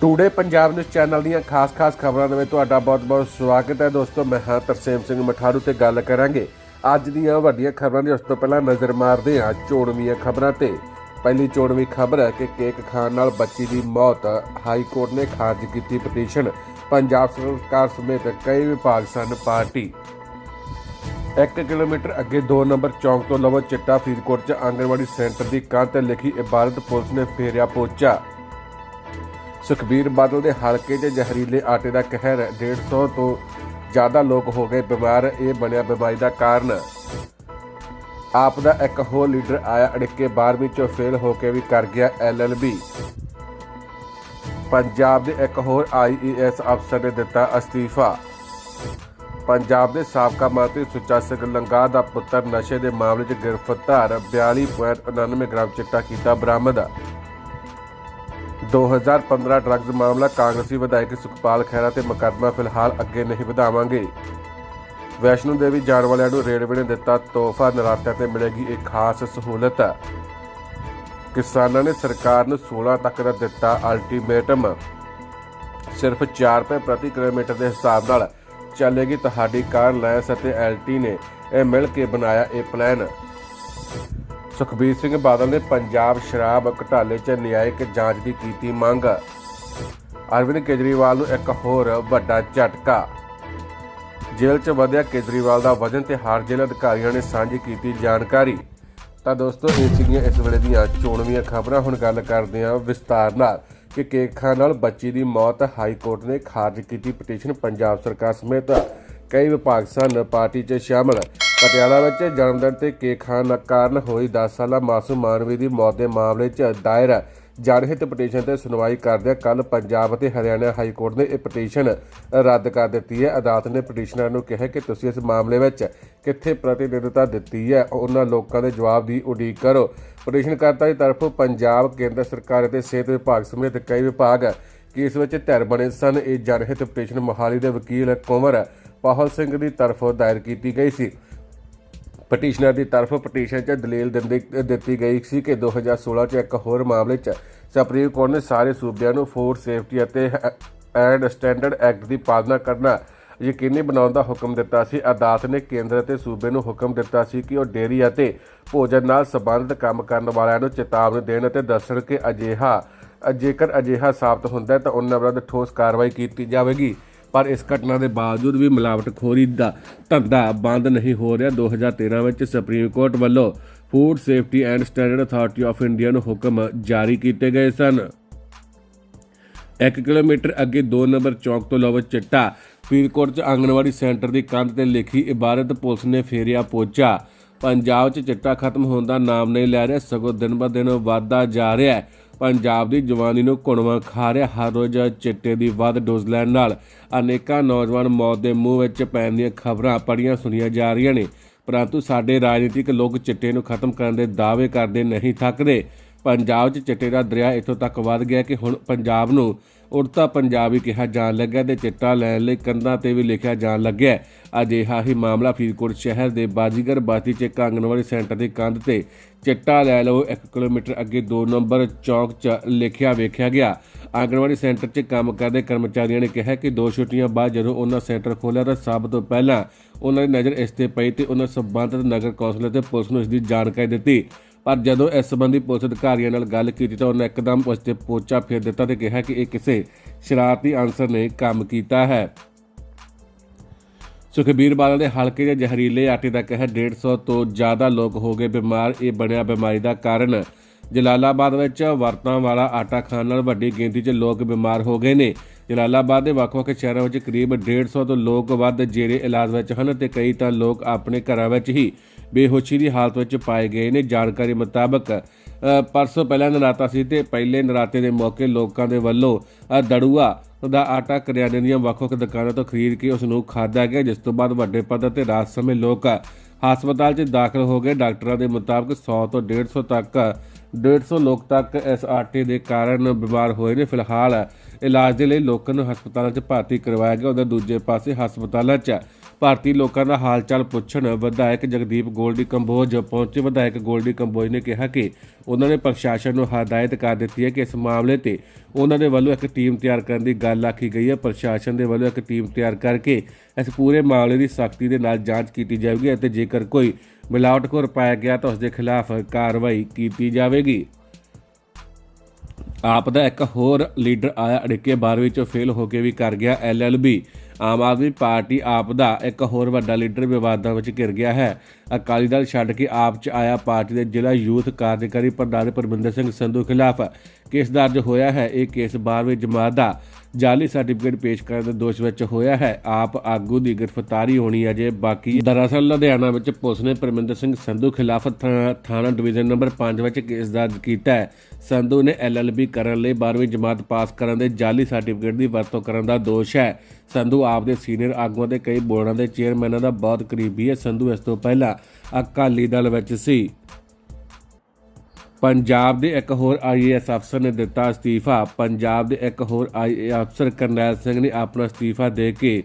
Today Punjab news channel ਦੀਆਂ ਖਾਸ-ਖਾਸ ਖਬਰਾਂ ਦੇ ਵਿੱਚ ਤੁਹਾਡਾ ਬਹੁਤ-ਬਹੁਤ ਸਵਾਗਤ ਹੈ। ਦੋਸਤੋ, ਮੈਂ ਹਾਂ ਤਰਸੇਮ ਸਿੰਘ ਮਠਾਰੂ ਤੇ ਗੱਲ ਕਰਾਂਗੇ। ਅੱਜ ਦੀਆਂ ਵੱਡੀਆਂ ਖਬਰਾਂ ਦੀ ਉਸ ਤੋਂ ਪਹਿਲਾਂ ਨਜ਼ਰ ਮਾਰਦੇ ਹਾਂ ਚੋਣਵੀਆਂ ਖਬਰਾਂ ਤੇ। ਪਹਿਲੀ ਚੋਣਵੀਂ ਖਬਰ ਹੈ ਕਿ ਕੇਕ ਖਾਣ ਨਾਲ ਬੱਚੀ ਦੀ ਮੌਤ, ਹਾਈ ਕੋਰਟ ਨੇ ਖਾਰਜ ਕੀਤੀ ਪਟੀਸ਼ਨ, ਪੰਜਾਬ ਸਰਕਾਰ ਸਮੇਤ ਕਈ ਵਿਭਾਗ ਸਨ ਪਾਰਟੀ। 1 ਕਿਲੋਮੀਟਰ ਅੱਗੇ 2 ਨੰਬਰ ਚੌਂਕ ਤੋਂ ਲਵੋ ਚਿੱਟਾ ਫਰੀਦਕੋਟ ਚ ਆਂਗਣਵਾੜੀ ਸੈਂਟਰ ਦੀ ਕੰਧ ਤੇ ਲਿਖੀ ਇਬਾਰਤ ਪੁਲਿਸ ਨੇ ਫੇਰਿਆ ਪੋਚਾ। ਸੁਖਬੀਰ ਬਾਦਲ ਦੇ ਹਲਕੇ 'ਚ ਜ਼ਹਿਰੀਲੇ ਆਟੇ ਦਾ ਕਹਿਰ 150 ਤੋਂ ਜ਼ਿਆਦਾ ਲੋਕ ਹੋ ਗਏ ਬਿਮਾਰ, ਇਹ ਬਣਿਆ ਬਿਮਾਰੀ ਦਾ ਕਾਰਨ। ਆਪ ਦਾ ਇੱਕ ਹੋਰ ਲੀਡਰ ਆਇਆ ਅੜਿੱਕੇ 12ਵੀਂ ਚੋਂ ਫੇਲ ਹੋ ਕੇ ਵੀ ਕਰ ਗਿਆ ਐਲਐਲਬੀ। ਪੰਜਾਬ ਦੇ ਇੱਕ ਹੋਰ ਆਈਏਐਸ ਅਫਸਰ ਨੇ ਦਿੱਤਾ ਅਸਤੀਫਾ। ਪੰਜਾਬ ਦੇ ਸਾਬਕਾ ਮੰਤਰੀ ਸੁੱਚਾ ਸਿੰਘ ਲੰਗਾ ਦਾ ਪੁੱਤਰ ਨਸ਼ੇ ਦੇ ਮਾਮਲੇ 'ਚ ਗ੍ਰਿਫਤਾਰ 42.99 ਗ੍ਰਾਮ ਚਿੱਟਾ ਕੀਤਾ ਬਰਾਮਦ। 2015 ਡਰੱਗਸ ਮਾਮਲਾ ਕਾਂਗਰਸੀ ਵਿਧਾਇਕ ਸੁਖਪਾਲ ਖਹਿਰਾ ਤੇ ਮੁਕੱਦਮਾ ਫਿਲਹਾਲ ਅੱਗੇ ਨਹੀਂ ਵਧਾਵਾਂਗੇ। ਵੈਸ਼ਨੂ ਦੇਵੀ ਜਾਣ ਵਾਲਿਆਂ ਨੂੰ ਰੇਲਵੇ ਨੇ ਦਿੱਤਾ ਤੋਹਫਾ, ਨਰਾਤਿਆਂ ਤੇ ਮਿਲੇਗੀ ਇੱਕ ਖਾਸ ਸਹੂਲਤ। ਕਿਸਾਨਾਂ ਨੇ ਸਰਕਾਰ ਨੂੰ 16 ਤੱਕ ਦਾ ਦਿੱਤਾ ਅਲਟੀਮੇਟਮ ਸਿਰਫ 4 ਰੁਪਏ ਪ੍ਰਤੀ ਕਿਲੋਮੀਟਰ ਦੇ ਹਿਸਾਬ ਨਾਲ ਚੱਲੇਗੀ ਤੁਹਾਡੀ ਕਾਰ, ਲੈਂਸ ਅਤੇ ਐਲਟੀ ਨੇ ਇਹ ਮਿਲ ਕੇ ਬਣਾਇਆ ਇਹ ਪਲਾਨ ਸੁਖਬੀਰ ਸਿੰਘ ਬਾਦਲ ਨੇ ਪੰਜਾਬ ਸ਼ਰਾਬ ਘੁਟਾਲੇ 'ਚ ਨਿਆਇਕ ਜਾਂਚ ਦੀ ਕੀਤੀ ਮੰਗ। ਅਰਵਿੰਦ ਕੇਜਰੀਵਾਲ ਨੂੰ ਇੱਕ ਹੋਰ ਵੱਡਾ ਝਟਕਾ। ਜੇਲ੍ਹ 'ਚ ਵਧਿਆ ਕੇਜਰੀਵਾਲ ਦਾ ਵਜਨ ਤੇ ਹਾਰ ਜੇਲ੍ਹ ਅਧਿਕਾਰੀਆਂ ਨੇ ਸਾਂਝੀ ਕੀਤੀ ਜਾਣਕਾਰੀ। ਤਾਂ ਦੋਸਤੋ, ਇਹ ਸੀਗੀਆਂ ਇਸ ਵੇਲੇ ਦੀਆਂ ਚੋਣਵੀਆਂ ਖਬਰਾਂ। ਹੁਣ ਗੱਲ ਕਰਦੇ ਹਾਂ ਵਿਸਤਾਰ ਨਾਲ ਕਿ ਕੇਕ ਖਾਣ ਨਾਲ ਬੱਚੀ ਦੀ ਮੌਤ ਹਾਈ ਕੋਰਟ ਨੇ ਖਾਰਜ ਕੀਤੀ ਪਟੀਸ਼ਨ ਪੰਜਾਬ ਸਰਕਾਰ ਸਮੇਤ ਕਈ ਵਿਭਾਗ ਸਨ ਪਾਰਟੀ 'ਚ ਸ਼ਾਮਲ। ਪਟਿਆਲਾ ਵਿੱਚ ਜਨਮਦਿਨ ਤੇ ਕੇਕ ਖਾਣ ਕਾਰਨ ਹੋਈ 10 ਸਾਲਾ ਮਾਸੂਮ ਮਾਨਵੀ ਦੀ ਮੌਤ ਦੇ ਮਾਮਲੇ 'ਚ ਦਾਇਰ ਜਨਹਿਤ ਪਟੀਸ਼ਨ ਤੇ ਸੁਣਵਾਈ ਕਰਦਿਆਂ ਕੱਲ ਪੰਜਾਬ ਅਤੇ ਹਰਿਆਣਾ ਹਾਈ ਕੋਰਟ ਨੇ ਇਹ ਪਟੀਸ਼ਨ ਰੱਦ ਕਰ ਦਿੱਤੀ ਹੈ। ਅਦਾਲਤ ਨੇ ਪਟੀਸ਼ਨਰ ਨੂੰ ਕਿਹਾ ਕਿ ਤੁਸੀਂ ਇਸ ਮਾਮਲੇ ਵਿੱਚ ਕਿੱਥੇ ਪ੍ਰਤੀਨਿਧਤਾ ਦਿੱਤੀ ਹੈ, ਉਹਨਾਂ ਲੋਕਾਂ ਦੇ ਜਵਾਬ ਦੀ ਉਡੀਕ ਕਰੋ। ਪਟੀਸ਼ਨਕਰਤਾ ਦੀ ਤਰਫੋਂ ਪੰਜਾਬ, ਕੇਂਦਰ ਸਰਕਾਰ ਅਤੇ ਸਿਹਤ ਵਿਭਾਗ ਸਮੇਤ ਕਈ ਵਿਭਾਗ ਕੇਸ ਵਿੱਚ ਧਿਰ ਬਣੇ ਸਨ। ਇਹ ਜਨਹਿਤ ਪਟੀਸ਼ਨ ਮੋਹਾਲੀ ਦੇ ਵਕੀਲ ਕੁੰਵਰ ਪਾਹਲ ਸਿੰਘ ਦੀ ਤਰਫੋਂ ਦਾਇਰ ਕੀਤੀ ਗਈ ਸੀ। ਪਟੀਸ਼ਨਰ ਦੀ ਤਰਫ ਪਟੀਸ਼ਨ 'ਚ ਦਲੀਲ ਦਿੰਦੀ, ਦਿੱਤੀ ਗਈ ਸੀ ਕਿ 2016 'ਚ ਇੱਕ ਹੋਰ ਮਾਮਲੇ 'ਚ ਸੁਪਰੀਮ ਕੋਰਟ ਨੇ ਸਾਰੇ ਸੂਬਿਆਂ ਨੂੰ ਫੂਡ ਸੇਫਟੀ ਅਤੇ ਐਂਡ ਸਟੈਂਡਰਡ ਐਕਟ ਦੀ ਪਾਲਣਾ ਕਰਨਾ ਯਕੀਨੀ ਬਣਾਉਣ ਦਾ ਹੁਕਮ ਦਿੱਤਾ ਸੀ। ਅਦਾਲਤ ਨੇ ਕੇਂਦਰ ਅਤੇ ਸੂਬੇ ਨੂੰ ਹੁਕਮ ਦਿੱਤਾ ਸੀ ਕਿ ਉਹ ਡੇਅਰੀ ਅਤੇ ਭੋਜਨ ਨਾਲ ਸੰਬੰਧਿਤ ਕੰਮ ਕਰਨ ਵਾਲਿਆਂ ਨੂੰ ਚੇਤਾਵਨੀ ਦੇਣ ਅਤੇ ਦੱਸਣ ਕਿ ਅਜਿਹਾ, ਜੇਕਰ ਅਜਿਹਾ ਸਾਬਤ ਹੁੰਦਾ ਹੈ ਤਾਂ ਉਹਨਾਂ ਵਿਰੁੱਧ ਠੋਸ ਕਾਰਵਾਈ ਕੀਤੀ ਜਾਵੇਗੀ। ਪਰ ਇਸ ਘਟਨਾ ਦੇ ਬਾਵਜੂਦ ਵੀ ਮਿਲਾਵਟਖੋਰੀ ਦਾ ਧੰਦਾ ਬੰਦ ਨਹੀਂ ਹੋ ਰਿਹਾ 2013 ਵਿੱਚ ਸੁਪਰੀਮ ਕੋਰਟ ਵੱਲੋਂ food safety and standard authority of India ਨੂੰ ਹੁਕਮ ਜਾਰੀ ਕੀਤੇ ਗਏ ਸਨ। 1 ਕਿਲੋਮੀਟਰ ਅੱਗੇ 2 ਨੰਬਰ ਚੌਕ ਤੋਂ ਲਵ ਚਿੱਟਾ, ਫਰੀਦਕੋਟ ਚ ਆਂਗਣਵਾੜੀ ਸੈਂਟਰ ਦੀ ਕੰਧ ਤੇ ਲਿਖੀ ਇਬਾਰਤ ਪੁਲਿਸ ਨੇ ਫੇਰਿਆ ਪੋਚਾ। ਪੰਜਾਬ 'ਚ ਚਿੱਟਾ ਖਤਮ ਹੋਣ ਦਾ ਨਾਮ ਨਹੀਂ ਲੈ ਰਿਹਾ, ਸਗੋਂ ਦਿਨ ਬ ਦਿਨ ਵਾਧਾ ਜਾ ਰਿਹਾ ਹੈ। ਪੰਜਾਬ ਦੀ ਜਵਾਨੀ ਨੂੰ ਘੁਣਵਾ ਖਾ ਰਿਹਾ, ਹਰ ਰੋਜ਼ ਚਿੱਟੇ ਦੀ ਵੱਧ ਡੋਜ਼ ਲੈਣ ਨਾਲ ਅਨੇਕਾਂ ਨੌਜਵਾਨ ਮੌਤ ਦੇ ਮੂੰਹ ਵਿੱਚ ਪੈਣ ਦੀਆਂ ਖਬਰਾਂ ਪੜੀਆਂ ਸੁਣੀਆਂ ਜਾ ਰਹੀਆਂ ਨੇ। ਪਰੰਤੂ ਸਾਡੇ ਰਾਜਨੀਤਿਕ ਲੋਕ ਚਿੱਟੇ ਨੂੰ ਖਤਮ ਕਰਨ ਦੇ ਦਾਅਵੇ ਕਰਦੇ ਨਹੀਂ ਥੱਕਦੇ। ਪੰਜਾਬ 'ਚ ਚਿੱਟੇ ਦਾ ਦਰਿਆ ਇੱਥੋਂ ਤੱਕ ਵੱਧ ਗਿਆ ਕਿ ਹੁਣ ਪੰਜਾਬ ਨੂੰ ਉੜਤਾ ਪੰਜਾਬ ਵੀ ਕਿਹਾ ਜਾਣ ਲੱਗਾ ਤੇ ਚਿੱਟਾ ਲੈਣ ਲਈ ਕੰਧਾਂ ਤੇ ਵੀ ਲਿਖਿਆ ਜਾਣ ਲੱਗਿਆ ਅਜਿਹਾ ਹੀ ਮਾਮਲਾ ਫਰੀਦਕੋਟ ਸ਼ਹਿਰ ਦੇ ਬਾਜੀਗਰ ਬਾਤੀ ਚ ਇੱਕ ਆਂਗਣਵਾੜੀ ਸੈਂਟਰ ਦੀ ਕੰਧ ਤੇ ਚਿੱਟਾ ਲੈ ਲਓ 1 ਕਿਲੋਮੀਟਰ ਅੱਗੇ 2 ਨੰਬਰ ਚੌਕ 'ਚ ਲਿਖਿਆ ਵੇਖਿਆ ਗਿਆ। ਆਂਗਣਵਾੜੀ ਸੈਂਟਰ 'ਚ ਕੰਮ ਕਰਦੇ ਕਰਮਚਾਰੀਆਂ ਨੇ ਕਿਹਾ ਕਿ ਦੋ ਛੁੱਟੀਆਂ ਬਾਅਦ ਜਦੋਂ ਉਹਨਾਂ ਸੈਂਟਰ ਖੋਲ੍ਹਿਆ ਤਾਂ ਸਭ ਤੋਂ ਪਹਿਲਾਂ ਉਹਨਾਂ ਦੀ ਨਜ਼ਰ ਇਸ ਤੇ ਪਈ ਤੇ ਉਹਨਾਂ ਸਬੰਧਤ ਨਗਰ ਕੌਂਸਲ ਤੇ ਪੁਲਿਸ ਨੂੰ ਇਸ ਦੀ ਜਾਣਕਾਰੀ ਦਿੱਤੀ। ਪਰ ਜਦੋਂ ਇਸ ਸੰਬੰਧੀ ਪੁਲਿਸ ਅਧਿਕਾਰੀਆਂ ਨਾਲ ਗੱਲ ਕੀਤੀ ਤਾਂ ਉਹਨਾਂ ਇੱਕਦਮ ਉਸ ਤੇ ਪੋਚਾ ਫੇਰ ਦਿੱਤਾ ਤੇ ਕਿਹਾ ਕਿ ਇਹ ਕਿਸੇ ਸ਼ਰਾਰਤੀ ਅਨਸਰ ਨੇ ਕੰਮ ਕੀਤਾ ਹੈ। ਸੁਖਬੀਰ ਬਾਦਲ ਦੇ ਹਲਕੇ ਦੇ ਜ਼ਹਿਰੀਲੇ ਆਟੇ ਦਾ ਕਹਿਰ 150 ਤੋਂ ਜ਼ਿਆਦਾ ਲੋਕ ਹੋ ਗਏ ਬਿਮਾਰ। ਇਹ ਬਣਿਆ ਬਿਮਾਰੀ ਦਾ ਕਾਰਨ। ਜਲਾਲਾਬਾਦ ਵਿੱਚ ਵਰਤਾਂ ਵਾਲਾ ਆਟਾ ਖਾਣ ਨਾਲ ਵੱਡੀ ਗਿਣਤੀ 'ਚ ਲੋਕ ਬਿਮਾਰ ਹੋ ਗਏ ਨੇ। ਜਲਾਲਾਬਾਦ ਦੇ ਵੱਖ-ਵੱਖ ਸ਼ਹਿਰਾਂ ਵਿੱਚ ਕਰੀਬ 150 ਤੋਂ ਲੋਕ ਵੱਧ ਜੇਰੇ ਇਲਾਜ ਵਿੱਚ ਹਨ ਤੇ ਕਈ ਤਾਂ ਲੋਕ ਆਪਣੇ ਘਰਾਂ ਵਿੱਚ ਹੀ ਬੇਹੋਸ਼ੀ ਦੀ ਹਾਲਤ ਵਿੱਚ ਪਾਏ ਗਏ ਨੇ। ਜਾਣਕਾਰੀ ਮੁਤਾਬਕ ਪਰਸੋਂ ਪਹਿਲਾਂ ਨਰਾਤਾ ਸੀ ਤੇ ਪਹਿਲੇ ਨਰਾਤੇ ਦੇ ਮੌਕੇ ਲੋਕਾਂ ਦੇ ਵੱਲੋਂ ਦੜੂਆ ਦਾ ਆਟਾ ਕਰਿਆਨੇ ਦੀਆਂ ਵੱਖ-ਵੱਖ ਦੁਕਾਨਾਂ ਤੋਂ ਖਰੀਦ ਕੇ ਉਸ ਨੂੰ ਖਾਧਾ ਗਿਆ, ਜਿਸ ਤੋਂ ਬਾਅਦ ਵੱਡੇ ਪੱਧਰ ਤੇ ਰਾਤ ਸਮੇਂ ਲੋਕ ਹਸਪਤਾਲ 'ਚ ਦਾਖਲ ਹੋ ਗਏ। ਡਾਕਟਰਾਂ ਦੇ ਮੁਤਾਬਕ 100 ਤੋਂ 150 ਤੱਕ 150 ਲੋਕ ਤੱਕ ਇਸ ਆਟੇ ਦੇ ਕਾਰਨ ਬਿਮਾਰ ਹੋਏ ਨੇ। ਫਿਲਹਾਲ ਇਲਾਜ ਦੇ ਲਈ ਲੋਕਾਂ ਨੂੰ ਹਸਪਤਾਲਾਂ 'ਚ ਭਰਤੀ ਕਰਵਾਇਆ ਗਿਆ। ਉਹਦੇ ਦੂਜੇ ਪਾਸੇ ਹਸਪਤਾਲਾਂ 'ਚ ਭਾਰਤੀ ਲੋਕਾਂ ਦਾ ਹਾਲ ਚਾਲ ਪੁੱਛਣ, ਵਿਧਾਇਕ ਜਗਦੀਪ ਗੋਲਡੀ ਕੰਬੋਜ ਪਹੁੰਚੇ। ਵਿਧਾਇਕ ਗੋਲਡੀ ਕੰਬੋਜ ਨੇ ਕਿਹਾ ਕਿ ਉਹਨਾਂ ਨੇ ਪ੍ਰਸ਼ਾਸਨ ਨੂੰ ਹਦਾਇਤ ਕਰ ਦਿੱਤੀ ਹੈ ਕਿ ਇਸ ਮਾਮਲੇ ਤੇ ਉਹਨਾਂ ਦੇ ਵੱਲੋਂ ਇੱਕ ਟੀਮ ਤਿਆਰ ਕਰਨ ਦੀ ਗੱਲ ਆਖੀ ਗਈ ਹੈ। ਪ੍ਰਸ਼ਾਸਨ ਦੇ ਵੱਲੋਂ ਇੱਕ ਟੀਮ ਤਿਆਰ ਕਰਕੇ ਇਸ ਪੂਰੇ ਮਾਮਲੇ ਦੀ ਸਖਤੀ ਦੇ ਨਾਲ ਜਾਂਚ ਕੀਤੀ ਜਾਵੇਗੀ ਅਤੇ ਜੇਕਰ ਕੋਈ ਮਿਲਾਵਟਖੋਰ ਪਾਇਆ ਗਿਆ ਤਾਂ ਉਸ ਦੇ ਖਿਲਾਫ ਕਾਰਵਾਈ ਕੀਤੀ ਜਾਵੇਗੀ। ਆਪ ਦਾ ਇੱਕ ਹੋਰ ਲੀਡਰ ਆਇਆ, ਅੜਿੱਕੇ 12ਵੀਂ ਚੋਂ ਫੇਲ ਹੋ ਕੇ ਵੀ ਕਰ ਗਿਆ ਐਲਐਲਬੀ ਆਮ ਆਦਮੀ ਪਾਰਟੀ ਆਪ ਦਾ ਇੱਕ ਹੋਰ ਵੱਡਾ ਲੀਡਰ ਵਿਵਾਦਾਂ ਵਿੱਚ ਘਿਰ ਗਿਆ ਹੈ। ਅਕਾਲੀ ਦਲ ਛੱਡ ਕੇ ਆਪ ਚ ਆਇਆ ਪਾਰਟੀ ਦੇ ਜ਼ਿਲ੍ਹਾ ਯੂਥ ਕਾਰਜਕਾਰੀ ਪ੍ਰਧਾਨ ਪਰਮਿੰਦਰ ਸਿੰਘ ਸੰਧੂ ਖਿਲਾਫ। ਕੇਸ ਦਰਜ ਹੋਇਆ ਹੈ, ਇਹ ਕੇਸ 12ਵੀਂ ਜਮਾਤ ਦਾ ਜਾਲੀ ਸਰਟੀਫਿਕੇਟ ਪੇਸ਼ ਕਰਨ ਦੇ ਦੋਸ਼ ਵਿੱਚ ਹੋਇਆ ਹੈ। ਆਪ ਆਗੂ ਦੀ ਗ੍ਰਿਫਤਾਰੀ ਹੋਣੀ ਅਜੇ ਬਾਕੀ ਦਰਅਸਲ, ਲੁਧਿਆਣਾ ਵਿੱਚ ਪੁਲਿਸ ਨੇ ਪਰਮਿੰਦਰ ਸਿੰਘ ਸੰਧੂ ਖਿਲਾਫ ਥਾ- ਥਾਣਾ ਡਿਵੀਜ਼ਨ ਨੰਬਰ 5 ਵਿੱਚ ਕੇਸ ਦਰਜ ਕੀਤਾ ਹੈ। ਸੰਧੂ ਨੇ ਐਲਐਲਬੀ ਕਰਨ ਲਈ 12ਵੀਂ ਜਮਾਤ ਪਾਸ ਕਰਨ ਦੇ ਜਾਲੀ ਸਰਟੀਫਿਕੇਟ ਦੀ ਵਰਤੋਂ ਕਰਨ ਦਾ ਦੋਸ਼ ਹੈ। ਸੰਧੂ ਆਪ ਦੇ ਸੀਨੀਅਰ ਆਗੂਆਂ ਦੇ ਕਈ ਬੋਰਡਾਂ ਦੇ ਚੇਅਰਮੈਨਾਂ ਦਾ ਬਹੁਤ ਕਰੀਬੀ ਹੈ। ਸੰਧੂ ਇਸ ਤੋਂ ਪਹਿਲਾਂ ਅਕਾਲੀ ਦਲ ਵਿੱਚ ਸੀ। ਪੰਜਾਬ ਦੇ ਇੱਕ ਹੋਰ ਆਈਏਐਸ ਅਫਸਰ ਨੇ ਦਿੱਤਾ ਅਸਤੀਫਾ। ਪੰਜਾਬ ਦੇ ਇੱਕ ਹੋਰ ਆਈਏਐਸ ਅਫਸਰ ਕਰਨੈਲ ਸਿੰਘ ਨੇ ਆਪਣਾ ਅਸਤੀਫਾ ਦੇ ਕੇ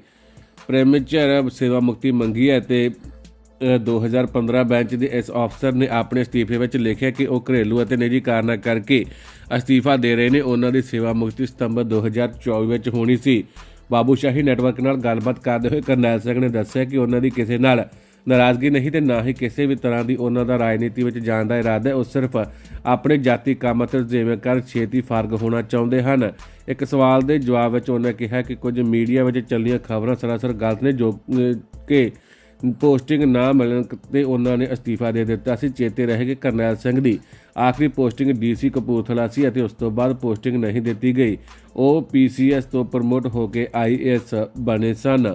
ਪ੍ਰੇਮਚਰ ਸੇਵਾ ਮੁਕਤੀ ਮੰਗੀ ਹੈ ਤੇ ਅ, 2015 ਬੈਂਚ ਦੇ ਇਸ ਅਫਸਰ ਨੇ ਆਪਣੇ ਅਸਤੀਫੇ ਵਿੱਚ ਲਿਖਿਆ ਕਿ ਉਹ ਘਰੇਲੂ ਅਤੇ ਨਿੱਜੀ ਕਾਰਨਾਂ ਕਰਕੇ ਅਸਤੀਫਾ ਦੇ ਰਹੇ ਨੇ। ਉਹਨਾਂ ਦੀ ਸੇਵਾ ਮੁਕਤੀ ਸਤੰਬਰ 2024 ਵਿੱਚ ਹੋਣੀ ਸੀ। ਬਾਬੂ ਸ਼ਾਹੀ ਨੈਟਵਰਕ ਨਾਲ ਗੱਲਬਾਤ ਕਰਦੇ ਹੋਏ ਕਰਨੈਲ ਸਿੰਘ ਨੇ ਦੱਸਿਆ ਕਿ ਉਹਨਾਂ ਦੀ ਕਿਸੇ ਨਾਲ ਨਾਰਾਜ਼ਗੀ ਨਹੀਂ ਤੇ ਨਾ ਹੀ ਕਿਸੇ ਵੀ ਤਰ੍ਹਾਂ ਦੀ ਉਹਨਾਂ ਦਾ ਰਾਜਨੀਤੀ ਵਿੱਚ ਜਾਣ ਦਾ ਇਰਾਦਾ ਹੈ। ਉਹ ਸਿਰਫ ਆਪਣੇ ਜਾਤੀ ਕੰਮ ਅਤੇ ਜਿਵੇਂ ਕਰ ਛੇਤੀ ਫਾਰਗ ਹੋਣਾ ਚਾਹੁੰਦੇ ਹਨ। ਇੱਕ ਸਵਾਲ ਦੇ ਜਵਾਬ ਵਿੱਚ ਉਹਨਾਂ ਕਿਹਾ ਕਿ ਕੁਝ ਮੀਡੀਆ ਵਿੱਚ ਚੱਲੀਆਂ ਖਬਰਾਂ ਸਰਾਸਰ ਗਲਤ ਨੇ, ਜੋ ਕਿ ਪੋਸਟਿੰਗ ਨਾ ਮਿਲਣ ਤੇ ਉਹਨਾਂ ਨੇ ਅਸਤੀਫਾ ਦੇ ਦਿੱਤਾ ਸੀ। ਚੇਤੇ ਰਹੇ ਕਿ ਕਰਨੈਲ ਸਿੰਘ ਦੀ ਆਖਰੀ ਪੋਸਟਿੰਗ ਡੀਸੀ ਕਪੂਰਥਲਾ ਸੀ ਅਤੇ ਉਸ ਤੋਂ ਬਾਅਦ ਪੋਸਟਿੰਗ ਨਹੀਂ ਦਿੱਤੀ ਗਈ। ਉਹ ਪੀਸੀਐਸ ਤੋਂ ਪ੍ਰਮੋਟ ਹੋ ਕੇ ਆਈਏਐਸ ਬਣੇ ਸਨ।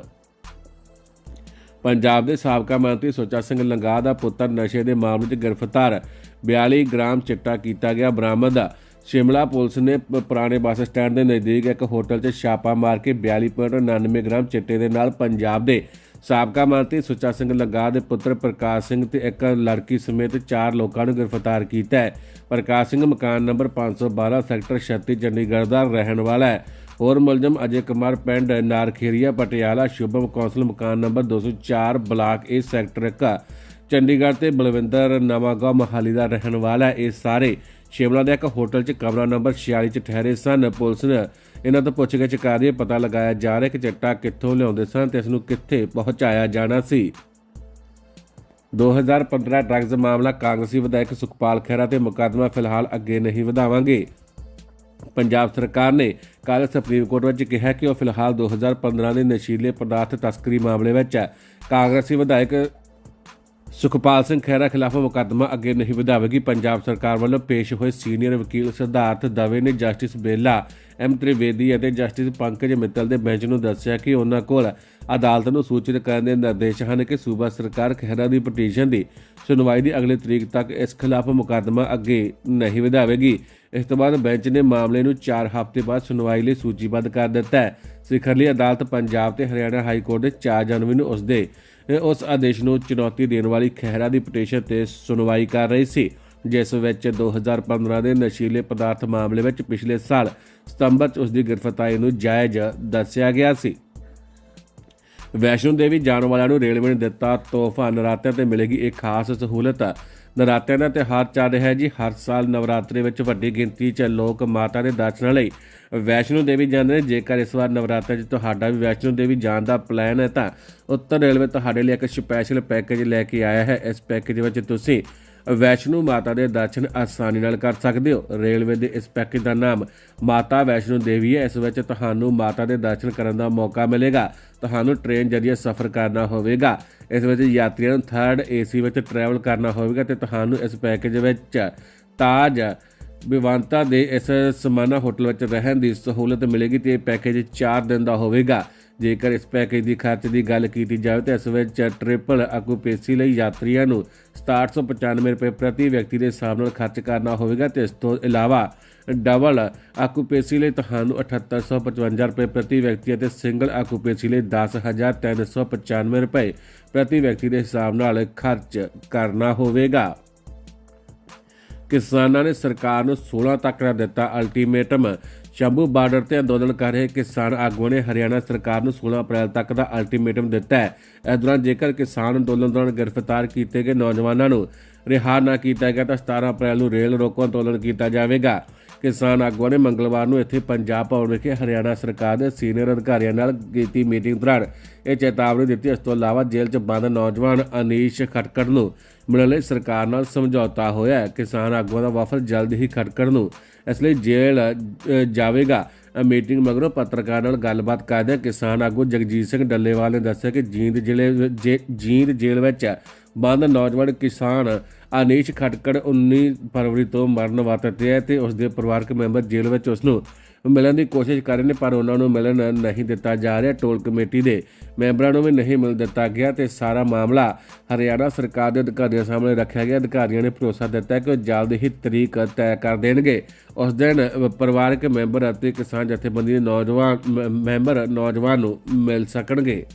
ਪੰਜਾਬ ਦੇ ਸਾਬਕਾ ਮੰਤਰੀ ਸੁੱਚਾ ਸਿੰਘ ਲੰਗਾ ਦਾ ਪੁੱਤਰ ਨਸ਼ੇ ਦੇ ਮਾਮਲੇ 'ਚ ਗ੍ਰਿਫਤਾਰ। 42 ਗ੍ਰਾਮ ਚਿੱਟਾ ਕੀਤਾ ਗਿਆ ਬਰਾਮਦ। ਸ਼ਿਮਲਾ ਪੁਲਿਸ ਨੇ ਪੁਰਾਣੇ ਬੱਸ ਸਟੈਂਡ ਦੇ ਨਜ਼ਦੀਕ ਇੱਕ ਹੋਟਲ 'ਚ ਛਾਪਾ ਮਾਰ ਕੇ 42.99 ਗ੍ਰਾਮ ਚਿੱਟੇ ਦੇ ਨਾਲ ਪੰਜਾਬ ਦੇ ਸਾਬਕਾ ਮੰਤਰੀ ਸੁੱਚਾ ਸਿੰਘ ਲੰਗਾ ਦੇ ਪੁੱਤਰ ਪ੍ਰਕਾਸ਼ ਸਿੰਘ ਤੇ ਇੱਕ ਲੜਕੀ ਸਮੇਤ ਚਾਰ ਲੋਕਾਂ ਨੂੰ ਗ੍ਰਿਫਤਾਰ ਕੀਤਾ ਹੈ। ਪ੍ਰਕਾਸ਼ ਸਿੰਘ ਮਕਾਨ ਨੰਬਰ 512 ਸੈਕਟਰ 36 ਚੰਡੀਗੜ੍ਹ ਦਾ ਰਹਿਣ ਵਾਲਾ ਹੈ। ਹੋਰ ਮੁਲਜ਼ਮ ਅਜੇ ਕੁਮਾਰ ਪਿੰਡ ਨਾਰਖੇਰੀਆ ਪਟਿਆਲਾ ਸ਼ੁਭਮ ਕੌਂਸਲ ਮਕਾਨ number 204 block A sector 1 Chandigarh ਤੇ ਬਲਵਿੰਦਰ ਨਵਾਂਗਾਂਵ ਮਹਾਲੀ ਦਾ ਰਹਿਣ ਵਾਲਾ ਇਹ ਸਾਰੇ ਸ਼ਿਮਲਾ ਦੇ ਇੱਕ ਹੋਟਲ 'ਚ ਕਮਰਾ ਨੰਬਰ 46 'ਚ ਠਹਿਰੇ ਸਨ। ਪੁਲਿਸ ਨੇ ਇਹਨਾਂ ਤੋਂ ਪੁੱਛਗਿੱਛ ਕਰ ਰਹੀ ਹੈ। ਪਤਾ ਲਗਾਇਆ ਜਾ ਰਿਹਾ ਕਿ ਚਿੱਟਾ ਕਿੱਥੋਂ ਲਿਆਉਂਦੇ ਸਨ ਤੇ ਇਸ ਨੂੰ ਕਿੱਥੇ ਪਹੁੰਚਾਇਆ ਜਾਣਾ ਸੀ। 2015 ਡਰੱਗਜ਼ ਮਾਮਲਾ ਕਾਂਗਰਸੀ ਵਿਧਾਇਕ ਸੁਖਪਾਲ ਖਹਿਰਾ ਤੇ ਮੁਕੱਦਮਾ ਫਿਲਹਾਲ ਅੱਗੇ ਨਹੀਂ ਵਧਾਵਾਂਗੇ। ਪੰਜਾਬ ਸਰਕਾਰ ਨੇ ਕੱਲ੍ਹ ਸੁਪਰੀਮ ਕੋਰਟ ਵਿੱਚ ਕਿਹਾ ਕਿ ਉਹ ਫਿਲਹਾਲ 2015 ਦੇ ਨਸ਼ੀਲੇ ਪਦਾਰਥ ਤਸਕਰੀ ਮਾਮਲੇ ਵਿੱਚ ਕਾਂਗਰਸੀ ਵਿਧਾਇਕ ਸੁਖਪਾਲ ਸਿੰਘ ਖਹਿਰਾ ਖਿਲਾਫ ਮੁਕੱਦਮਾ ਅੱਗੇ ਨਹੀਂ ਵਧਾਵੇਗੀ। ਪੰਜਾਬ ਸਰਕਾਰ ਵੱਲੋਂ ਪੇਸ਼ ਹੋਏ ਸੀਨੀਅਰ ਵਕੀਲ ਸਿਧਾਰਥ ਦਵੇ ਨੇ ਜਸਟਿਸ ਬੇਲਾ, ਐਮ ਤ੍ਰਿਵੇਦੀ ਅਤੇ ਜਸਟਿਸ ਪੰਕਜ ਮਿੱਤਲ ਦੇ ਬੈਂਚ ਨੂੰ ਦੱਸਿਆ ਕਿ ਉਹਨਾਂ ਕੋਲ ਅਦਾਲਤ ਨੂੰ ਸੂਚਿਤ ਕਰਨ ਦੇ ਨਿਰਦੇਸ਼ ਹਨ ਕਿ ਸੂਬਾ ਸਰਕਾਰ ਖਹਿਰਾ ਦੀ ਪਟੀਸ਼ਨ ਦੀ ਸੁਣਵਾਈ ਦੀ ਅਗਲੀ ਤਰੀਕ ਤੱਕ ਇਸ ਖਿਲਾਫ ਮੁਕੱਦਮਾ ਅੱਗੇ ਨਹੀਂ ਵਧਾਵੇਗੀ। ਇਸ ਤੋਂ ਬਾਅਦ ਬੈਂਚ ਨੇ ਮਾਮਲੇ ਨੂੰ 4 ਹਫ਼ਤੇ ਬਾਅਦ ਸੁਣਵਾਈ ਲਈ ਸੂਚੀਬੱਧ ਕਰ ਦਿੱਤਾ ਹੈ। ਸਿਖਰਲੀ ਅਦਾਲਤ ਪੰਜਾਬ ਤੇ ਹਰਿਆਣਾ ਹਾਈ ਕੋਰਟ ਦੇ 4 ਜਨਵਰੀ ਨੂੰ ਉਸ ਦੇ ਉਸ ਆਦੇਸ਼ ਨੂੰ ਚੁਣੌਤੀ ਦੇਣ ਵਾਲੀ ਖਹਿਰਾ ਦੀ ਪਟੀਸ਼ਨ ਤੇ ਸੁਣਵਾਈ ਕਰ ਰਹੀ ਸੀ, ਜਿਸ ਵਿੱਚ 2015 ਦੇ ਨਸ਼ੀਲੇ ਪਦਾਰਥ ਮਾਮਲੇ ਵਿੱਚ ਪਿਛਲੇ ਸਾਲ ਸਤੰਬਰ 'ਚ ਉਸ ਦੀ ਗ੍ਰਿਫਤਾਰੀ ਨੂੰ ਜਾਇਜ਼ ਦੱਸਿਆ ਗਿਆ ਸੀ। ਵੈਸ਼ਨੋ ਦੇਵੀ ਜਾਣ ਵਾਲਿਆਂ ਨੂੰ ਰੇਲਵੇ ਨੇ ਦਿੱਤਾ ਤੋਹਫਾ, ਨਰਾਤਿਆਂ ਤੇ ਮਿਲੇਗੀ ਇੱਕ ਖਾਸ ਸਹੂਲਤ। ਨਰਾਤਿਆਂ ਦਾ ਤਿਉਹਾਰ ਚੱਲ ਰਿਹਾ ਹੈ ਜੀ। ਹਰ ਸਾਲ ਨਵਰਾਤਰੇ ਵਿੱਚ ਵੱਡੀ ਗਿਣਤੀ 'ਚ ਲੋਕ ਮਾਤਾ ਦੇ ਦਰਸ਼ਨਾਂ ਲਈ ਵੈਸ਼ਨੋ ਦੇਵੀ ਜਾਂਦੇ ਨੇ। ਜੇਕਰ ਇਸ ਵਾਰ ਨਵਰਾਤਰੀ 'ਚ ਤੁਹਾਡਾ ਵੀ ਵੈਸ਼ਨੋ ਦੇਵੀ ਜਾਣ ਦਾ ਪਲਾਨ ਹੈ ਤਾਂ ਉੱਤਰ ਰੇਲਵੇ ਤੁਹਾਡੇ ਲਈ ਇੱਕ ਸਪੈਸ਼ਲ ਪੈਕੇਜ ਲੈ ਕੇ ਆਇਆ ਹੈ। ਇਸ ਪੈਕੇਜ ਵਿੱਚ ਤੁਸੀਂ ਵੈਸ਼ਨੂ ਮਾਤਾ ਦੇ ਦਰਸ਼ਨ ਆਸਾਨੀ ਨਾਲ ਕਰ ਸਕਦੇ ਹੋ। ਰੇਲਵੇ ਦੇ ਇਸ ਪੈਕੇਜ ਦਾ ਨਾਮ ਮਾਤਾ ਵੈਸ਼ਨੂ ਦੇਵੀ ਹੈ। ਇਸ ਵਿੱਚ ਤੁਹਾਨੂੰ ਮਾਤਾ ਦੇ ਦਰਸ਼ਨ ਕਰਨ ਦਾ ਮੌਕਾ ਮਿਲੇਗਾ। ਤੁਹਾਨੂੰ ਟ੍ਰੇਨ ਜਰੀਏ ਸਫ਼ਰ ਕਰਨਾ ਹੋਵੇਗਾ। ਇਸ ਵਿੱਚ ਯਾਤਰੀਆਂ ਨੂੰ ਥਰਡ ਏਸੀ ਵਿੱਚ ਟਰੈਵਲ ਕਰਨਾ ਹੋਵੇਗਾ ਤੇ ਤੁਹਾਨੂੰ ਇਸ ਪੈਕੇਜ ਵਿੱਚ ਤਾਜ ਵਿਵਾਨਤਾ ਦੇ ਇਸ ਸਮਾਨਾ ਹੋਟਲ ਵਿੱਚ ਰਹਿਣ ਦੀ ਸਹੂਲਤ ਮਿਲੇਗੀ ਤੇ ਇਹ ਪੈਕੇਜ 4 ਦਿਨ ਦਾ ਹੋਵੇਗਾ। ਜੇਕਰ ਇਸ ਪੈਕੇਜ ਦੀ ਖਰਚ ਦੀ ਗੱਲ ਕੀਤੀ ਜਾਵੇ ਤਾਂ ਇਸ ਵਿੱਚ ਟ੍ਰਿਪਲ ਆਕੂਪੇਸੀ ਲਈ ਯਾਤਰੀਆਂ ਨੂੰ 6795 ਰੁਪਏ ਪ੍ਰਤੀ ਵਿਅਕਤੀ ਦੇ ਹਿਸਾਬ ਨਾਲ ਖਰਚ ਕਰਨਾ ਹੋਵੇਗਾ ਤੇ ਇਸ ਤੋਂ ਇਲਾਵਾ ਡਬਲ ਆਕੂਪੇਸੀ ਲਈ ਤੁਹਾਨੂੰ 7855 ਰੁਪਏ ਪ੍ਰਤੀ ਵਿਅਕਤੀ ਅਤੇ ਸਿੰਗਲ ਆਕੂਪੇਸੀ ਲਈ 10395 ਰੁਪਏ ਪ੍ਰਤੀ ਵਿਅਕਤੀ ਦੇ ਹਿਸਾਬ ਨਾਲ ਖਰਚ ਕਰਨਾ ਹੋਵੇਗਾ। ਕਿਸਾਨਾਂ ਨੇ ਸਰਕਾਰ ਨੂੰ 16 ਤੱਕ ਦਾ ਦਿੱਤਾ ਅਲਟੀਮੇਟਮ ਸ਼ੰਭੂ ਬਾਰਡਰ ਤੇ ਅੰਦੋਲਨ ਕਰ ਰਹੇ ਕਿਸਾਨ ਆਗੂਆਂ ਨੇ ਹਰਿਆਣਾ ਸਰਕਾਰ ਨੂੰ 16 ਅਪ੍ਰੈਲ ਤੱਕ ਦਾ ਅਲਟੀਮੇਟਮ ਦਿੱਤਾ ਹੈ। ਇਸ ਦੌਰਾਨ ਜੇਕਰ ਕਿਸਾਨ ਅੰਦੋਲਨ ਦੌਰਾਨ ਗ੍ਰਿਫਤਾਰ ਕੀਤੇ ਗਏ ਨੌਜਵਾਨਾਂ ਨੂੰ ਰਿਹਾ ਨਾ ਕੀਤਾ ਗਿਆ ਤਾਂ 17 ਅਪ੍ਰੈਲ ਨੂੰ ਰੇਲ ਰੋਕੋ ਅੰਦੋਲਨ ਕੀਤਾ ਜਾਵੇਗਾ। ਕਿਸਾਨ ਆਗੂਆਂ ਨੇ ਮੰਗਲਵਾਰ ਨੂੰ ਇੱਥੇ ਪੰਜਾਬ ਭਵਨ ਵਿਖੇ ਹਰਿਆਣਾ ਸਰਕਾਰ ਦੇ ਸੀਨੀਅਰ ਅਧਿਕਾਰੀਆਂ ਨਾਲ ਕੀਤੀ ਮੀਟਿੰਗ ਦੌਰਾਨ ਇਹ ਚੇਤਾਵਨੀ ਦਿੱਤੀ। ਇਸ ਤੋਂ ਇਲਾਵਾ ਜੇਲ੍ਹ 'ਚ ਬੰਦ ਨੌਜਵਾਨ ਅਨੀਸ਼ ਖਟਕੜ ਨੂੰ ਮਿਲਣ ਲਈ ਸਰਕਾਰ ਨਾਲ ਸਮਝੌਤਾ ਹੋਇਆ ਹੈ। ਕਿਸਾਨ ਆਗੂਆਂ ਦਾ ਵਫਦ ਜਲਦ ਹੀ ਖਟਕੜ ਨੂੰ। ਇਸ ਲਈ ਜੇਲ੍ਹ ਜਾਵੇਗਾ। ਮੀਟਿੰਗ ਮਗਰੋਂ ਪੱਤਰਕਾਰ ਨਾਲ ਗੱਲਬਾਤ ਕਰਦਿਆਂ ਕਿਸਾਨ ਆਗੂ ਜਗਜੀਤ ਸਿੰਘ ਡੱਲੇਵਾਲ ਨੇ ਦੱਸਿਆ ਕਿ ਜੀਂਦ ਜ਼ਿਲ੍ਹੇ ਜੇ- ਜੀਂਦ ਜੇਲ੍ਹ ਵਿੱਚ ਬੰਦ ਨੌਜਵਾਨ ਕਿਸਾਨ ਅਨੀਸ਼ ਖਟਕੜ 19 ਫਰਵਰੀ ਤੋਂ ਮਰਨ ਵਰਤ ਹੈ ਤੇ ਉਸ ਦੇ ਪਰਿਵਾਰਕ ਮੈਂਬਰ ਜੇਲ੍ਹ ਵਿੱਚ ਉਸ ਨੂੰ ਮਿਲਣ ਦੀ ਕੋਸ਼ਿਸ਼ ਕਰ ਰਹੇ ਨੇ, ਪਰ ਉਹਨਾਂ ਨੂੰ ਮਿਲਣ ਨਹੀਂ ਦਿੱਤਾ ਜਾ ਰਿਹਾ। ਟੋਲ ਕਮੇਟੀ ਦੇ ਮੈਂਬਰਾਂ ਨੂੰ ਵੀ ਨਹੀਂ ਮਿਲ ਦਿੱਤਾ ਗਿਆ ਤੇ ਸਾਰਾ ਮਾਮਲਾ ਹਰਿਆਣਾ ਸਰਕਾਰ ਦੇ ਅਧਿਕਾਰੀਆਂ ਸਾਹਮਣੇ ਰੱਖਿਆ ਗਿਆ। ਅਧਿਕਾਰੀਆਂ ਨੇ ਭਰੋਸਾ ਦਿੱਤਾ ਕਿ ਉਹ ਜਲਦ ਹੀ ਤਰੀਕ ਤੈਅ ਕਰ ਦੇਣਗੇ। ਉਸ ਦਿਨ ਪਰਿਵਾਰਕ ਮੈਂਬਰ ਅਤੇ ਕਿਸਾਨ ਜਥੇਬੰਦੀ ਦੇ ਨੌਜਵਾਨ ਮ- ਮੈਂਬਰ ਨੌਜਵਾਨ ਨੂੰ ਮਿਲ ਸਕਣਗੇ।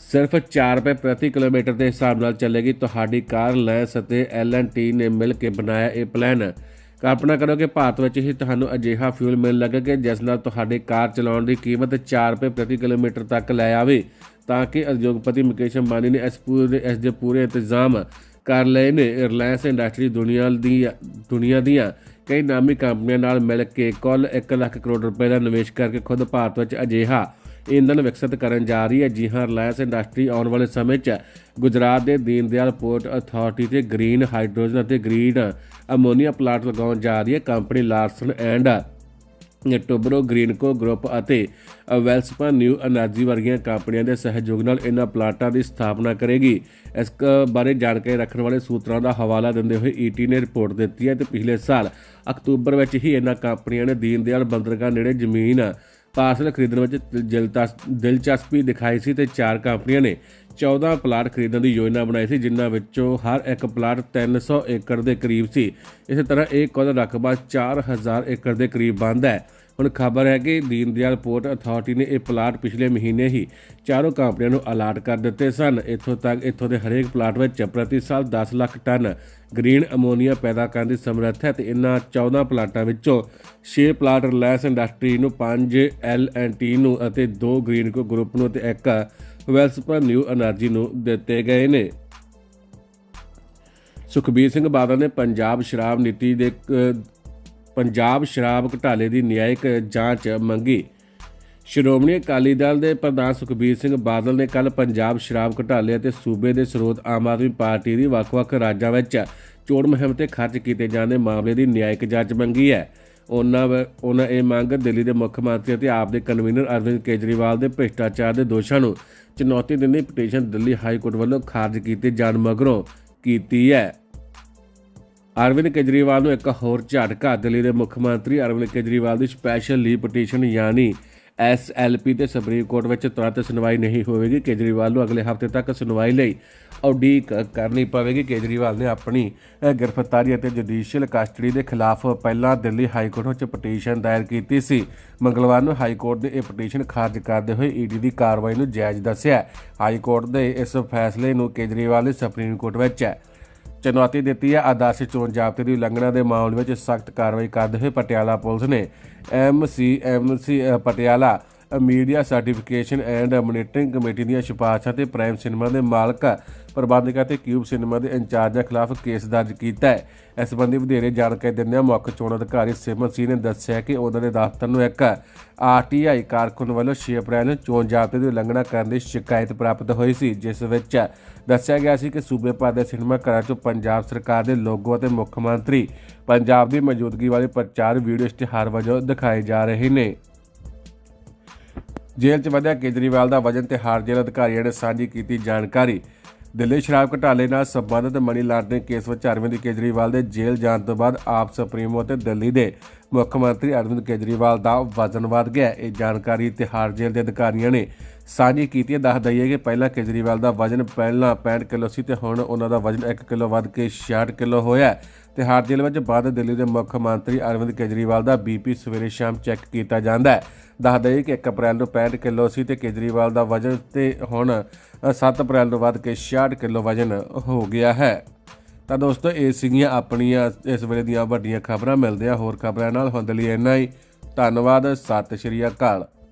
ਸਿਰਫ 4 ਰੁਪਏ ਪ੍ਰਤੀ ਕਿਲੋਮੀਟਰ ਦੇ ਹਿਸਾਬ ਨਾਲ ਚੱਲੇਗੀ। ਤੁਹਾਡੀ ਕਾਰ, ਲੈਂਸ ਅਤੇ ਟੀ ਨੇ ਮਿਲ ਕੇ ਬਣਾਇਆ ਇਹ ਪਲਾਨ। ਕਲਪਨਾ ਕਰੋ ਕਿ ਭਾਰਤ ਵਿੱਚ ਹੀ ਤੁਹਾਨੂੰ ਅਜਿਹਾ ਫਿਊਲ ਮਿਲ ਲੱਗੇਗਾ ਜਿਸ ਨਾਲ ਤੁਹਾਡੀ ਕਾਰ ਚਲਾਉਣ ਦੀ ਕੀਮਤ 4 ਰੁਪਏ ਪ੍ਰਤੀ ਕਿਲੋਮੀਟਰ ਤੱਕ ਲੈ ਆਵੇ। ਤਾਂ ਕਿ ਉਦਯੋਗਪਤੀ ਮੁਕੇਸ਼ ਅੰਬਾਨੀ ਨੇ ਇਸ ਪੂਰੇ ਇਸ ਦੇ ਪੂਰੇ ਇੰਤਜ਼ਾਮ ਕਰ ਲਏ ਨੇ। ਰਿਲਾਇੰਸ ਇੰਡਸਟਰੀ ਦੁਨੀਆ ਦੀ ਦੁਨੀਆ ਦੀਆਂ ਕਈ ਨਾਮੀ ਕੰਪਨੀਆਂ ਨਾਲ ਮਿਲ ਕੇ ਕੁੱਲ 1 ਲੱਖ ਕਰੋੜ ਰੁਪਏ ਦਾ ਨਿਵੇਸ਼ ਕਰਕੇ ਖੁਦ ਭਾਰਤ ਵਿੱਚ ਅਜਿਹਾ ਇੰਧਨ ਵਿਕਸਿਤ ਕਰਨ ਜਾ ਰਹੀ ਹੈ। ਜੀ ਹਾਂ ਰਿਲਾਇੰਸ ਇੰਡਸਟਰੀ ਆਉਣ ਵਾਲੇ ਸਮੇਂ 'ਚ ਗੁਜਰਾਤ ਦੇ ਦੀਨ ਦਿਆਲ ਪੋਰਟ ਅਥਾਰਟੀ ਤੇ ਗ੍ਰੀਨ ਹਾਈਡਰੋਜਨ ਅਤੇ ਗ੍ਰੀਨ ਅਮੋਨੀਆ ਪਲਾਂਟ ਲਗਾਉਣ ਜਾ ਰਹੀ ਹੈ। Company Larsen and Toubro Greenko group ਅਤੇ ਵੈਲਸਪਾ ਨਿਊ એનર્ਜੀ ਵਰਗੀਆਂ ਕੰਪਨੀਆਂ ਦੇ ਸਹਿਯੋਗ ਨਾਲ ਇਹਨਾਂ ਪਲਾਂਟਾਂ ਦੀ ਸਥਾਪਨਾ ਕਰੇਗੀ। ਇਸ ਬਾਰੇ ਜਾਣਕਾਰੀ ਰੱਖਣ ਵਾਲੇ ਸੂਤਰਾਂ ਦਾ ਹਵਾਲਾ ਦਿੰਦੇ ਹੋਏ ਈਟੀ ਨੇ ਰਿਪੋਰਟ ਦਿੱਤੀ ਹੈ ਤੇ ਪਿਛਲੇ ਸਾਲ ਅਕਤੂਬਰ ਵਿੱਚ ਹੀ ਇਹਨਾਂ ਕੰਪਨੀਆਂ ਨੇ ਦੀਨਦਿਆਲ ਬੰਦਰਗਾਹ ਨੇੜੇ ਜ਼ਮੀਨ ਪਾਰਸਲ ਖਰੀਦਣ ਵਿੱਚ ਦਿਲਚਸ- ਦਿਲਚਸਪੀ ਦਿਖਾਈ ਸੀ ਤੇ ਚਾਰ ਕੰਪਨੀਆਂ ਨੇ 14 ਪਲਾਟ ਖਰੀਦਣ ਦੀ ਯੋਜਨਾ ਬਣਾਈ ਸੀ, ਜਿਨ੍ਹਾਂ ਵਿੱਚੋਂ ਹਰ ਇੱਕ ਪਲਾਟ 300 ਏਕੜ ਦੇ ਕਰੀਬ ਸੀ। ਇਸੇ ਤਰ੍ਹਾਂ ਇਹ ਕੁੱਲ ਰਕਬਾ 4000 ਏਕੜ ਦੇ ਕਰੀਬ ਬਣਦਾ ਹੈ। ਹੁਣ ਖਬਰ ਹੈ ਕਿ ਦੀਨਦਿਆਲ ਪੋਰਟ ਅਥਾਰਟੀ ਨੇ ਇਹ ਪਲਾਟ ਪਿਛਲੇ ਮਹੀਨੇ ਹੀ ਚਾਰੋਂ ਕੰਪਨੀਆਂ ਨੂੰ ਅਲਾਟ ਕਰ ਦਿੱਤੇ ਸਨ। ਇੱਥੋਂ ਤੱਕ ਇੱਥੋਂ ਦੇ ਹਰੇਕ ਪਲਾਟ ਵਿੱਚ ਪ੍ਰਤੀ ਸਾਲ 10 ਲੱਖ ਟਨ ਗ੍ਰੀਨ ਅਮੋਨੀਆ ਪੈਦਾ ਕਰਨ ਦੀ ਸਮਰੱਥ ਹੈ ਤੇ ਇਹਨਾਂ 14 ਪਲਾਟਾਂ ਵਿੱਚੋਂ 6 ਪਲਾਟ ਰਿਲਾਇੰਸ ਇੰਡਸਟਰੀ ਨੂੰ 5 ਟੀ ਨੂੰ ਅਤੇ 2 ਗ੍ਰੀਨ ਕੋ ਗਰੁੱਪ ਨੂੰ ਤੇ ਇੱਕ ਵੈਲਸਪਨ ਨਿਊ એનર્ਜੀ ਨੂੰ ਦਿੱਤੇ ਗਏ ਨੇ। ਸੁਖਬੀਰ ਸਿੰਘ ਬਾਦਲ ਨੇ ਪੰਜਾਬ ਸ਼ਰਾਬ ਨੀਤੀ ਦੇ ਪੰਜਾਬ ਸ਼ਰਾਬ ਘੁਟਾਲੇ ਦੀ ਨਿਆਇਕ ਜਾਂਚ ਮੰਗੀ। ਸ਼੍ਰੋਮਣੀ ਅਕਾਲੀ ਦਲ ਦੇ ਪ੍ਰਧਾਨ ਸੁਖਬੀਰ ਸਿੰਘ ਬਾਦਲ ਨੇ ਕੱਲ ਪੰਜਾਬ ਸ਼ਰਾਬ ਘੁਟਾਲੇ ਅਤੇ ਸੂਬੇ ਦੇ ਸਰੋਤ ਆਮ ਆਦਮੀ ਪਾਰਟੀ ਦੀ ਵੱਖ-ਵੱਖ ਰਾਜਾਂ ਵਿੱਚ ਚੋਣ ਮੁਹਿੰਮ ਤੇ ਖਰਚ ਕੀਤੇ ਜਾਂਦੇ ਮਾਮਲੇ ਦੀ ਨਿਆਇਕ ਜਾਂਚ ਮੰਗੀ ਹੈ। ਉਹਨਾਂ ਵ- ਉਹਨਾਂ ਇਹ ਮੰਗ ਦਿੱਲੀ ਦੇ ਮੁੱਖ ਮੰਤਰੀ ਅਤੇ ਆਪ ਦੇ ਕਨਵੀਨਰ ਅਰਵਿੰਦ ਕੇਜਰੀਵਾਲ ਦੇ ਭ੍ਰਿਸ਼ਟਾਚਾਰ ਦੇ ਦੋਸ਼ਾਂ ਨੂੰ ਚੁਣੌਤੀ ਦਿੰਦੀ ਪਟੀਸ਼ਨ ਦਿੱਲੀ ਹਾਈ ਕੋਰਟ ਵੱਲੋਂ ਖਾਰਜ ਕੀਤੇ ਜਾਣ ਮਗਰੋਂ ਕੀਤੀ ਹੈ। ਅਰਵਿੰਦ ਕੇਜਰੀਵਾਲ ਨੂੰ ਇੱਕ ਹੋਰ ਝਟਕਾ ਦਿੱਲੀ ਦੇ ਮੁੱਖ ਮੰਤਰੀ ਅਰਵਿੰਦ ਕੇਜਰੀਵਾਲ ਦੀ ਸਪੈਸ਼ਲ ਲੀਵ ਪਟੀਸ਼ਨ ਯਾਨੀ ਐਸਐਲਪੀ ਤੇ ਸੁਪਰੀਮ ਕੋਰਟ ਵਿੱਚ ਤੁਰੰਤ ਸੁਣਵਾਈ ਨਹੀਂ ਹੋਵੇਗੀ। ਕੇਜਰੀਵਾਲ ਨੂੰ ਅਗਲੇ ਹਫ਼ਤੇ ਤੱਕ ਸੁਣਵਾਈ ਲਈ ਉਡੀਕ ਕਰਨੀ ਪਵੇਗੀ। ਕੇਜਰੀਵਾਲ ਨੇ ਆਪਣੀ ਗ੍ਰਿਫਤਾਰੀ ਅਤੇ ਜੁਡੀਸ਼ੀਅਲ ਕਸਟਡੀ ਦੇ ਖਿਲਾਫ ਪਹਿਲਾਂ ਦਿੱਲੀ ਹਾਈ ਕੋਰਟ ਵਿੱਚ ਪਟੀਸ਼ਨ ਦਾਇਰ ਕੀਤੀ ਸੀ। ਮੰਗਲਵਾਰ ਨੂੰ ਹਾਈ ਕੋਰਟ ਨੇ ਇਹ ਪਟੀਸ਼ਨ ਖਾਰਜ ਕਰਦੇ ਹੋਏ ਈਡੀ ਦੀ ਕਾਰਵਾਈ ਨੂੰ ਜਾਇਜ਼ ਦੱਸਿਆ। ਹਾਈ ਕੋਰਟ ਦੇ ਇਸ ਫੈਸਲੇ ਨੂੰ ਕੇਜਰੀਵਾਲ ਨੇ ਸੁਪਰੀਮ ਕੋਰਟ ਵਿੱਚ ਚੁਣੌਤੀ ਦਿੱਤੀ ਹੈ। ਆਦਰਸ਼ ਚੋਣ ਜ਼ਾਬਤੇ ਦੀ ਉਲੰਘਣਾ ਦੇ ਮਾਮਲੇ ਵਿੱਚ ਸਖਤ ਕਾਰਵਾਈ ਕਰਦੇ ਹੋਏ ਪਟਿਆਲਾ ਪੁਲਿਸ ਨੇ MCMC Patiala media certification and monitoring committee ਦੀਆਂ ਸਿਫਾਰਸ਼ਾਂ ਤੇ ਪ੍ਰਾਈਮ ਸਿਨੇਮਾ ਦੇ ਮਾਲਕ ਪ੍ਰਬੰਧਕਾਂ ਤੇ ਕਿਊਬ ਸਿਨੇਮਾ ਦੇ ਇੰਚਾਰਜਾਂ ਖਿਲਾਫ ਕੇਸ ਦਰਜ ਕੀਤਾ ਹੈ। ਇਸ ਸੰਬੰਧੀ ਵਧੇਰੇ ਜਾਣਕਾਰੀ ਦਿੰਦਿਆਂ ਮੁੱਖ ਚੋਣ ਅਧਿਕਾਰੀ ਸਿਮਨ ਸਿੰਘ ਨੇ ਦੱਸਿਆ ਕਿ ਉਹਨਾਂ ਦੇ ਦਫ਼ਤਰ ਨੂੰ ਇੱਕ ਆਰਟੀਆਈ ਕਾਰਕੁਨ ਵੱਲੋਂ 6 ਅਪ੍ਰੈਲ ਨੂੰ ਚੋਣ ਜ਼ਾਬਤੇ ਦੀ ਉਲੰਘਣਾ ਕਰਨ ਦੀ ਸ਼ਿਕਾਇਤ ਪ੍ਰਾਪਤ ਹੋਈ ਸੀ, ਜਿਸ ਵਿੱਚ ਦੱਸਿਆ ਗਿਆ ਸੀ ਕਿ ਸੂਬੇ ਭਰ ਦੇ ਸਿਨੇਮਾ ਘਰਾਂ 'ਚੋਂ ਪੰਜਾਬ ਸਰਕਾਰ ਦੇ ਲੋਗੋ ਅਤੇ ਮੁੱਖ ਮੰਤਰੀ ਪੰਜਾਬ ਦੀ ਮੌਜੂਦਗੀ ਵਾਲੇ ਪ੍ਰਚਾਰ ਵੀਡੀਓ ਇਸ਼ਤਿਹਾਰ ਵਜੋਂ ਦਿਖਾਏ ਜਾ ਰਹੇ ਨੇ। ਜੇਲ੍ਹ 'ਚ ਵਧਿਆ ਕੇਜਰੀਵਾਲ ਦਾ ਵਜਨ ਤੇ ਹਾਰ ਜੇਲ੍ਹ ਅਧਿਕਾਰੀਆਂ ਨੇ ਸਾਂਝੀ ਕੀਤੀ ਜਾਣਕਾਰੀ। ਦਿੱਲੀ ਸ਼ਰਾਬ ਘੁਟਾਲੇ ਨਾਲ ਸੰਬੰਧਿਤ ਮਨੀ ਲਾਂਡਰਿੰਗ ਕੇਸ ਵਿੱਚ ਅਰਵਿੰਦ ਕੇਜਰੀਵਾਲ ਦੇ ਜੇਲ੍ਹ ਜਾਣ ਤੋਂ ਬਾਅਦ ਆਪ ਸੁਪਰੀਮੋ ਅਤੇ ਦਿੱਲੀ ਦੇ ਮੁੱਖ ਮੰਤਰੀ ਅਰਵਿੰਦ ਕੇਜਰੀਵਾਲ ਦਾ ਵਜ਼ਨ ਵਧ ਗਿਆ। ਇਹ ਜਾਣਕਾਰੀ ਤਿਹਾੜ ਜੇਲ੍ਹ ਦੇ ਅਧਿਕਾਰੀਆਂ ਨੇ ਸਾਂਝੀ ਕੀਤੀ ਹੈ। ਦੱਸ ਦਈਏ ਕਿ ਪਹਿਲਾਂ ਕੇਜਰੀਵਾਲ ਦਾ ਵਜ਼ਨ ਪਹਿਲਾਂ 65 ਕਿਲੋ ਸੀ ਤੇ ਹੁਣ ਉਹਨਾਂ ਦਾ ਵਜ਼ਨ 1 ਕਿਲੋ ਵੱਧ ਕੇ 66 ਕਿਲੋ ਹੋਇਆ ਹੈ। ਜੇਲ੍ਹ ਵਿੱਚ ਬਾਅਦ ਦਿੱਲੀ ਦੇ ਮੁੱਖ ਮੰਤਰੀ ਅਰਵਿੰਦ ਕੇਜਰੀਵਾਲ ਦਾ ਬੀਪੀ ਸਵੇਰੇ ਸ਼ਾਮ ਚੈੱਕ ਕੀਤਾ ਜਾਂਦਾ ਹੈ। ਦੱਸ ਦਈਏ ਕਿ 1 ਅਪ੍ਰੈਲ ਨੂੰ 65 ਕਿਲੋ ਸੀ ਤੇ ਕੇਜਰੀਵਾਲ ਦਾ ਵਜ਼ਨ ਤੇ ਹੁਣ ਅ, 7 ਅਪ੍ਰੈਲ ਨੂੰ ਵੱਧ ਕੇ 66 ਕਿਲੋ ਵਜ਼ਨ ਹੋ ਗਿਆ ਹੈ। ਤਾਂ ਦੋਸਤੋ ਇਹ ਸੀਗੀਆਂ ਆਪਣੀਆਂ ਇਸ ਵੇਲੇ ਦੀਆਂ ਵੱਡੀਆਂ ਖਬਰਾਂ ਮਿਲਦੇ ਆ ਹੋਰ ਖਬਰਾਂ ਨਾਲ ਹੁੰਦੇ ਲਈ ਇੰਨਾ ਹੀ। ਧੰਨਵਾਦ ਸਤਿ ਸ਼੍ਰੀ ਅਕਾਲ।